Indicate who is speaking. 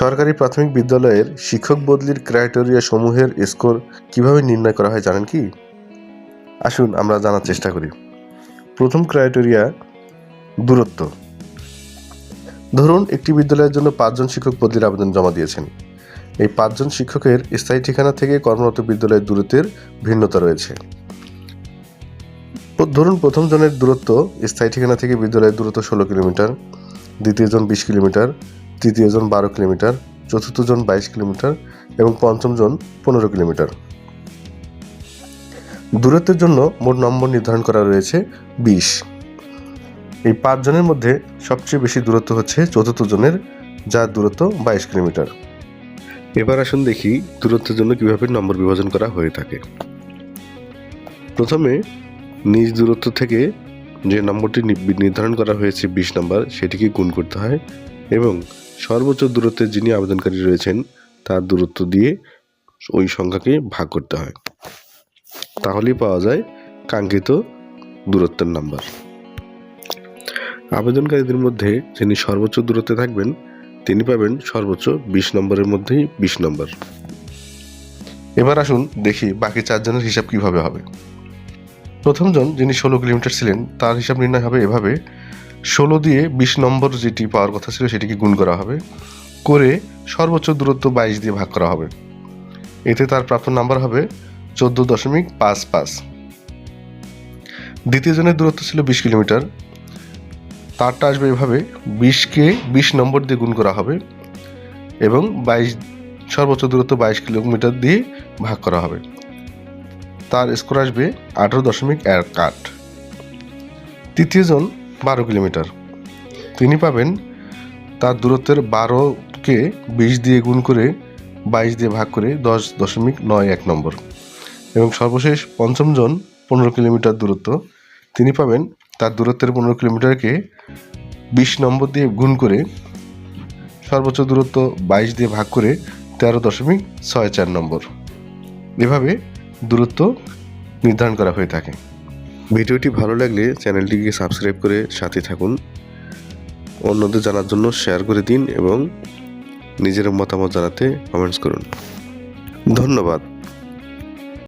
Speaker 1: সরকারি প্রাথমিক বিদ্যালয়ের শিক্ষক বদলির ক্রাইটেরিয়া সমূহের স্কোর কীভাবে নির্ণয় করা হয় জানেন কি? আসুন আমরা জানার চেষ্টা করি। প্রথম ক্রাইটেরিয়া, দূরত্ব। ধরুন একটি বিদ্যালয়ের জন্য পাঁচজন শিক্ষক বদলির আবেদন জমা দিয়েছেন। এই পাঁচজন শিক্ষকের স্থায়ী ঠিকানা থেকে কর্মরত বিদ্যালয়ের দূরত্বের ভিন্নতা রয়েছে। ধরুন প্রথম জনের দূরত্ব স্থায়ী ঠিকানা থেকে বিদ্যালয়ের দূরত্ব ষোলো কিলোমিটার। দ্বিতীয় জন বিশ কিলোমিটার, তৃতীয় জন বারো কিলোমিটার, চতুর্থ জন বাইশ কিলোমিটার এবং পঞ্চম জন পনেরো কিলোমিটার। দূরত্বের জন্য মোট নম্বর নির্ধারণ করা রয়েছে বিশ। এই পাঁচ জনের মধ্যে সবচেয়ে বেশি দূরত্ব হচ্ছে চতুর্থ জনের, যার দূরত্ব বাইশ কিলোমিটার। এবার আসুন দেখি দূরত্বের জন্য কীভাবে নম্বর বিভাজন করা হয়ে থাকে। প্রথমে নিজ দূরত্ব থেকে যে নম্বরটি নির্ধারণ করা হয়েছে বিশ নম্বর, সেটিকে গুণ করতে হয় এবং সর্বোচ্চ দূরত্বে যিনি আবেদনকারী রয়েছেন, তার দূরত্ব দিয়ে ওই সংখ্যাকে ভাগ করতে হয়। তাহলেই পাওয়া যায় কাঙ্ক্ষিত দূরত্বের নাম্বার। আবেদনকারীদের মধ্যে যিনি সর্বোচ্চ দূরত্বে থাকবেন, তিনি পাবেন সর্বোচ্চ বিশ নম্বরের মধ্যেই বিশ নম্বর। এবার আসুন দেখি বাকি চারজনের হিসাব কীভাবে হবে। প্রথমজন যিনি ষোলো কিলোমিটার ছিলেন, তার হিসাব নির্ণয় হবে এভাবে, ষোলো দিয়ে বিশ নম্বর যেটি পাওয়ার কথা ছিল সেটিকে গুণ করা হবে, করে সর্বোচ্চ দূরত্ব বাইশ দিয়ে ভাগ করা হবে। এতে তার প্রাপ্ত নাম্বার হবে চোদ্দ দশমিক পাঁচ পাঁচ। দ্বিতীয় জনের দূরত্ব ছিল বিশ কিলোমিটার। তারটা আসবে এভাবে, বিশকে বিশ নম্বর দিয়ে গুণ করা হবে এবং বাইশ, সর্বোচ্চ দূরত্ব বাইশ কিলোমিটার দিয়ে ভাগ করা হবে। তার স্কোর আসবে আঠারো দশমিক এক আট। তৃতীয়জন বারো কিলোমিটার। তিনি পাবেন তার দূরত্বের বারোকে বিশ দিয়ে গুণ করে বাইশ দিয়ে ভাগ করে দশ দশমিক নয় এক নম্বর। এবং সর্বশেষ পঞ্চমজন পনেরো কিলোমিটার দূরত্ব। তিনি পাবেন তার দূরত্বের পনেরো কিলোমিটারকে বিশ নম্বর দিয়ে গুণ করে সর্বোচ্চ দূরত্ব বাইশ দিয়ে ভাগ করে তেরো দশমিক ছয় চার নম্বর। এভাবে দূরত্ব নির্ধারণ করা হয়ে থাকে। ভিডিওটি ভালো লাগলে চ্যানেলটিকে সাবস্ক্রাইব করে সাথে থাকুন। অন্যদের জানার জন্য শেয়ার করে দিন এবং নিজের মতামত জানাতে কমেন্টস করুন। ধন্যবাদ।